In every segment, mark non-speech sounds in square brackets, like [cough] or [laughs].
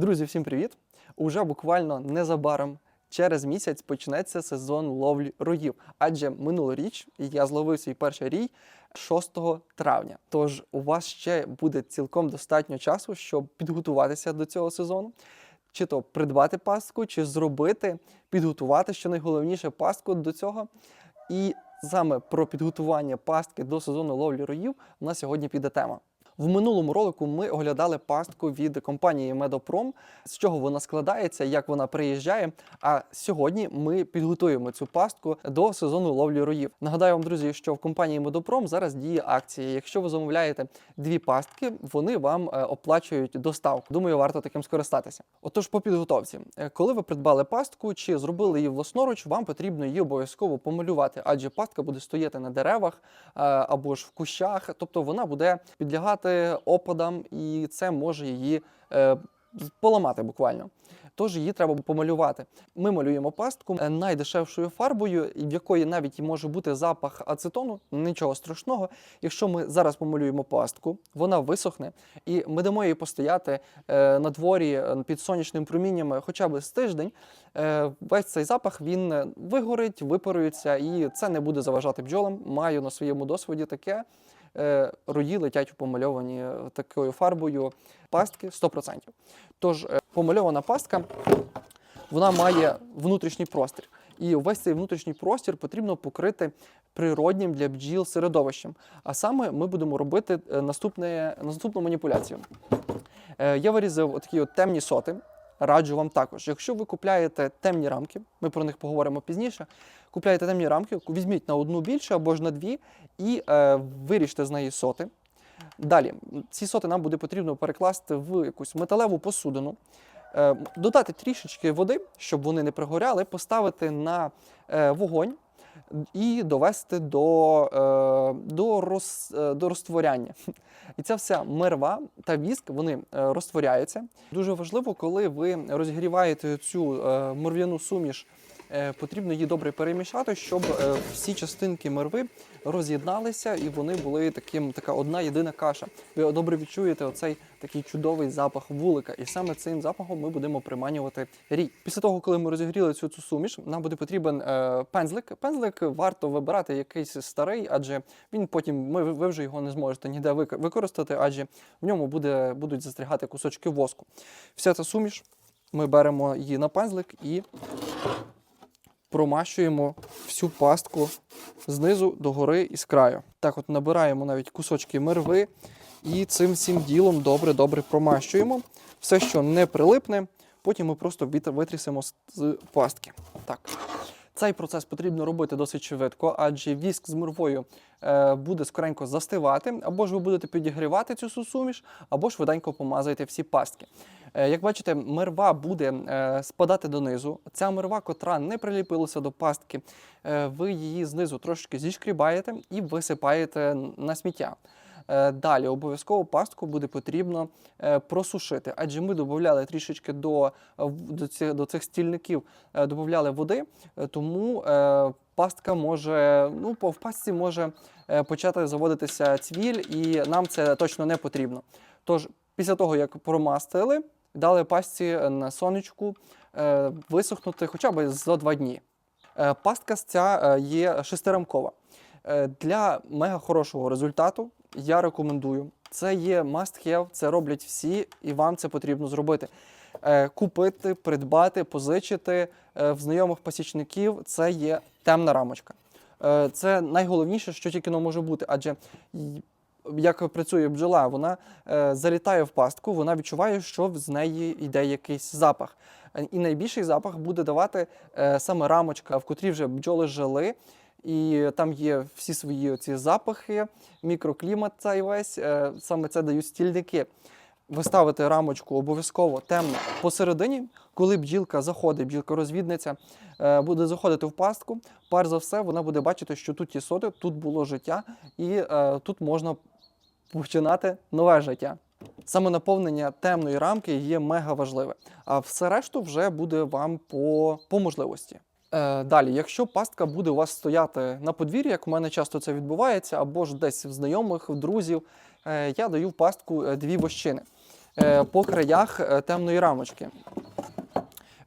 Друзі, всім привіт! Уже буквально незабаром через місяць почнеться сезон ловлі роїв. Адже минулоріч я зловив свій перший рій 6 травня. Тож у вас ще буде цілком достатньо часу, щоб підготуватися до цього сезону. Чи то придбати пастку, чи зробити, підготувати, що найголовніше, пастку до цього. І саме про підготування пастки до сезону ловлі роїв у нас сьогодні піде тема. В минулому ролику ми оглядали пастку від компанії Медопром, з чого вона складається, як вона приїжджає. А сьогодні ми підготуємо цю пастку до сезону ловлі роїв. Нагадаю вам, друзі, що в компанії Медопром зараз діє акція. Якщо ви замовляєте дві пастки, вони вам е, оплачують доставку. Думаю, варто таким скористатися. Отож, по підготовці, Е, коли ви придбали пастку чи зробили її власноруч, вам потрібно її обов'язково помалювати, адже пастка буде стояти на деревах е, або ж в кущах, тобто вона буде підлягати опадам, і це може її е, поламати буквально. Тож її треба помалювати. Ми малюємо пастку е, найдешевшою фарбою, в якої навіть може бути запах ацетону. Нічого страшного. Якщо ми зараз помалюємо пастку, вона висохне, і ми дамо їй постояти е, на дворі е, під сонячним промінням хоча б з тиждень. Весь цей запах він вигорить, випарується, і це не буде заважати бджолам. Маю на своєму досвіді таке. Е, Рої летять помальовані е, такою фарбою пастки 100%. Тож е, помальована пастка вона має внутрішній простір. І весь цей внутрішній простір потрібно покрити природнім для бджіл середовищем. А саме ми будемо робити наступне, наступну маніпуляцію. Я вирізав такі от темні соти. Раджу вам також. Якщо ви купляєте темні рамки, ми про них поговоримо пізніше. Купляєте темні рамки, візьміть на одну більше або ж на дві і е, виріжте з неї соти. Далі, ці соти нам буде потрібно перекласти в якусь металеву посудину, е, додати трішечки води, щоб вони не пригоряли, поставити на е, вогонь і довести до, е, до, роз, е, до розтворяння. [laughs] І ця вся мерва та віск вони е, розтворяються. Дуже важливо, коли ви розігріваєте цю морв'яну суміш, потрібно її добре перемішати, щоб е, всі частинки мерви роз'єдналися і вони були таким, така одна єдина каша. Ви добре відчуєте оцей такий чудовий запах вулика, і саме цим запахом ми будемо приманювати рій. Після того, коли ми розігріли цю, цю суміш, нам буде потрібен е, пензлик. Пензлик варто вибирати якийсь старий, адже він потім ми ви вже його не зможете ніде використати, адже в ньому буде, будуть застрягати кусочки воску. Вся ця суміш. Ми беремо її на пензлик і промащуємо всю пастку знизу до гори і з краю. Так, от набираємо навіть кусочки мерви і цим всім ділом добре-добре промащуємо. Все, що не прилипне, потім ми просто витрісимо з- пастки. Так. Цей процес потрібно робити досить швидко, адже віск з морвою е, буде скоренько застивати, або ж ви будете підігрівати цю су- суміш, або швиденько помазаєте всі пастки. Е, Як бачите, мерва буде е, спадати донизу. Ця мерва, котра не приліпилася до пастки, е, ви її знизу трошки зішкрібаєте і висипаєте на сміття. Далі обов'язково пастку буде потрібно просушити, адже ми додавали трішечки до, до, цих, до цих стільників, додавали води, тому пастка може, ну, в пастці може почати заводитися цвіль, і нам це точно не потрібно. Тож, після того, як промастили, дали пастці на сонечку е, висохнути хоча б за два дні. Е, Пастка ця е, є шестирамкова. Е, Для мега хорошого результату я рекомендую. Це є must have, це роблять всі, і вам це потрібно зробити. Е, Купити, придбати, позичити е, в знайомих пасічників це є темна рамочка. Е, Це найголовніше, що тільки може бути, адже як працює бджола, вона е, залітає в пастку, вона відчуває, що з неї йде якийсь запах. І найбільший запах буде давати е, саме рамочка, в котрій вже бджоли жили, і там є всі свої ці запахи, мікроклімат цей весь, е, саме це дають стільники. Ви ставите рамочку обов'язково темно посередині, коли бджілка заходить, бджілка розвідниця, е, буде заходити в пастку. Перш за все, вона буде бачити, що тут є соди, тут було життя, і е, тут можна починати нове життя. Саме наповнення темної рамки є мега важливе, а все решту вже буде вам по, по можливості. Е, далі, якщо пастка буде у вас стояти на подвір'ї, як у мене часто це відбувається, або ж десь в знайомих, в друзів, е, я даю в пастку е, дві вощини. е, по краях е, темної рамочки.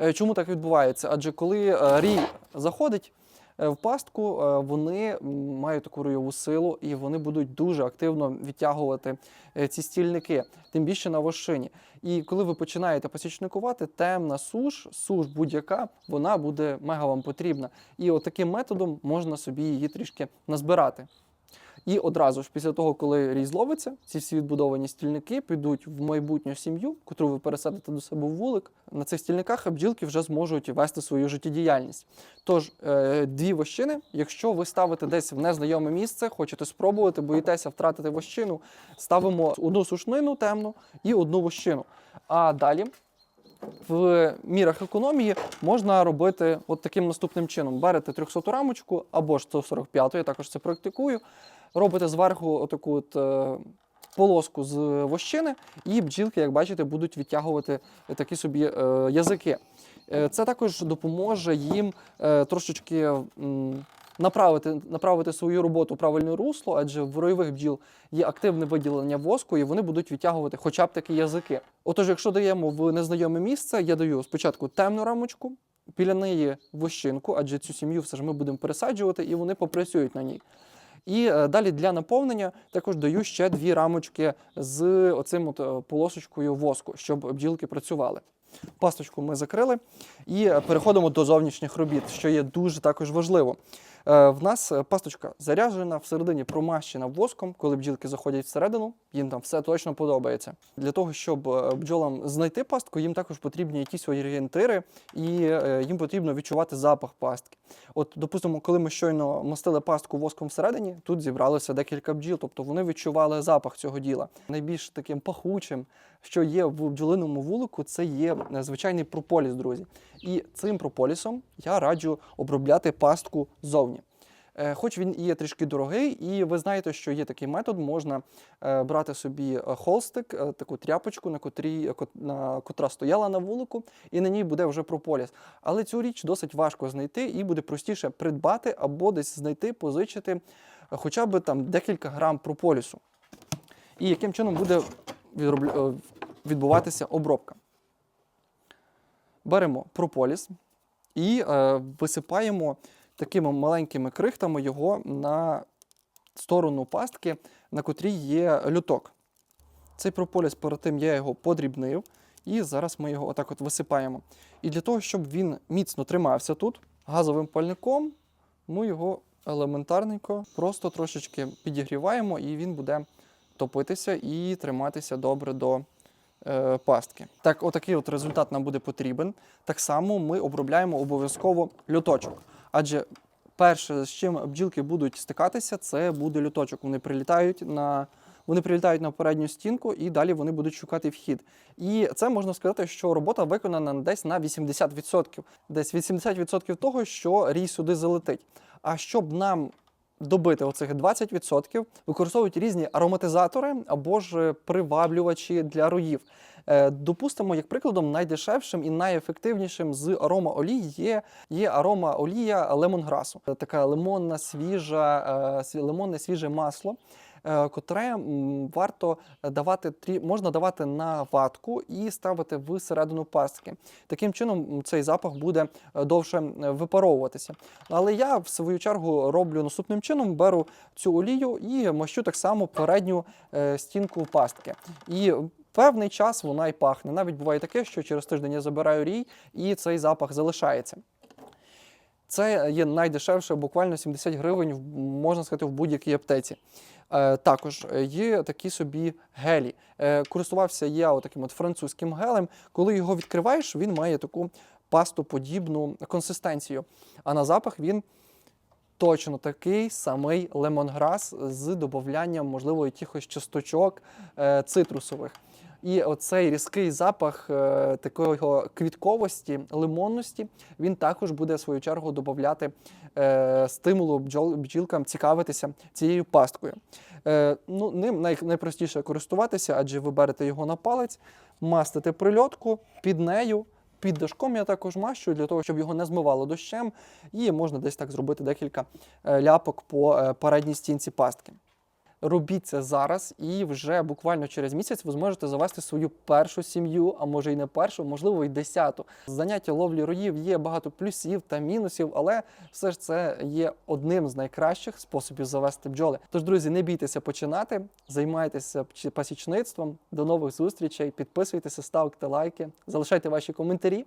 Е, Чому так відбувається? Адже коли рій заходить в пастку, е, вони мають таку ройову силу і вони будуть дуже активно відтягувати е, ці стільники, тим більше на вошині. І коли ви починаєте посічникувати, темна суш, суш будь-яка, вона буде мега вам потрібна. І от таким методом можна собі її трішки назбирати. І одразу ж після того, коли рій зловиться, ці всі відбудовані стільники підуть в майбутню сім'ю, котру ви пересадите до себе в вулик. На цих стільниках бджілки вже зможуть вести свою життєдіяльність. Тож е, дві вощини, якщо ви ставите десь в незнайоме місце, хочете спробувати, боїтеся втратити вощину, ставимо одну сушнину темну і одну вощину. А далі в мірах економії можна робити от таким наступним чином: берете 300 рамочку або ж 145, я також це практикую. Робите зверху отаку от, е, полоску з вощини, і бджілки, як бачите, будуть відтягувати такі собі е, язики. Е, Це також допоможе їм трошечки направити, направити свою роботу в правильне русло, адже в ройових бджіл є активне виділення воску, і вони будуть відтягувати хоча б такі язики. Отож, якщо даємо в незнайоме місце, я даю спочатку темну рамочку, біля неї вощинку, адже цю сім'ю все ж ми будемо пересаджувати, і вони попрацюють на ній. І е, далі для наповнення також даю ще дві рамочки з оцим от е, полосочкою воску, щоб бджілки працювали. Пасточку ми закрили і е, переходимо до зовнішніх робіт, що є дуже також важливо. Е, В нас е, пасточка заряджена, всередині промащена воском. Коли бджілки заходять всередину, їм там все точно подобається. Для того, щоб е, бджолам знайти пастку, їм також потрібні якісь орієнтири, і їм потрібно відчувати запах пастки. От, допустимо, коли ми щойно мастили пастку воском всередині, тут зібралося декілька бджіл, тобто вони відчували запах цього діла. Найбільш таким пахучим, що є в бджолиному вулику, це є звичайний прополіс, друзі. І цим прополісом я раджу обробляти пастку ззовні. Е, Хоч він і є трішки дорогий, і ви знаєте, що є такий метод, можна е, брати собі е, холстик, таку тряпочку, на котрій на котра стояла на вулику, і на ній буде вже прополіс. Але цю річ досить важко знайти, і буде простіше придбати або десь знайти, позичити хоча б там декілька грам прополісу. І яким чином буде відбуватися обробка. Беремо прополіс і е, висипаємо такими маленькими крихтами його на сторону пастки, на котрій є люток. Цей прополіс перед тим я його подрібнив, і зараз ми його отак от висипаємо. І для того, щоб він міцно тримався тут, газовим пальником ми його елементарненько просто трошечки підігріваємо, і він буде топитися і триматися добре до е, пастки. Так, отакий от результат нам буде потрібен. Так само ми обробляємо обов'язково люточок. Адже перше, з чим бджілки будуть стикатися, це буде люточок. Вони прилітають на. Вони прилітають на передню стінку і далі вони будуть шукати вхід. І це можна сказати, що робота виконана десь на 80%. Десь 80% того, що рій сюди залетить. А щоб нам добити оцих 20%, використовують різні ароматизатори або ж е, приваблювачі для роїв. Е, Допустимо, як прикладом, найдешевшим і найефективнішим з аромаолій є, є аромаолія лемонграсу. Е, Така лимонна свіжа, лимонне свіже масло. Е, Котре варто давати трі- можна давати на ватку і ставити всередину пастки. Таким чином цей запах буде е, довше випаровуватися. Але я в свою чергу роблю наступним чином: беру цю олію і мащу так само передню е, стінку пастки. І певний час вона й пахне. Навіть буває таке, що через тиждень я забираю рій, і цей запах залишається. Це є найдешевше, буквально 70 гривень, можна сказати, в будь-якій аптеці. Е, також е, є такі собі гелі. Е, користувався я таким от французьким гелем. Коли його відкриваєш, він має таку пастоподібну консистенцію. А на запах він точно такий самий лемонграс з додаванням, можливо, якихось часточок цитрусових. І оцей різкий запах такого квітковості, лимонності, він також буде в свою чергу додати е, стимулу бджол, бджілкам цікавитися цією пасткою. Е, ну, ним най, найпростіше користуватися, адже ви берете його на палець, мастите прильотку під нею. Під дашком я також мащу для того, щоб його не змивало дощем, і можна десь так зробити декілька е, ляпок по е, передній стінці пастки. Робіть це зараз, і вже буквально через місяць ви зможете завести свою першу сім'ю, а може й не першу, можливо, й десяту. Заняття ловлі роїв є багато плюсів та мінусів, але все ж це є одним з найкращих способів завести бджоли. Тож, друзі, не бійтеся починати, займайтеся пасічництвом. До нових зустрічей. Підписуйтеся, ставте лайки, залишайте ваші коментарі.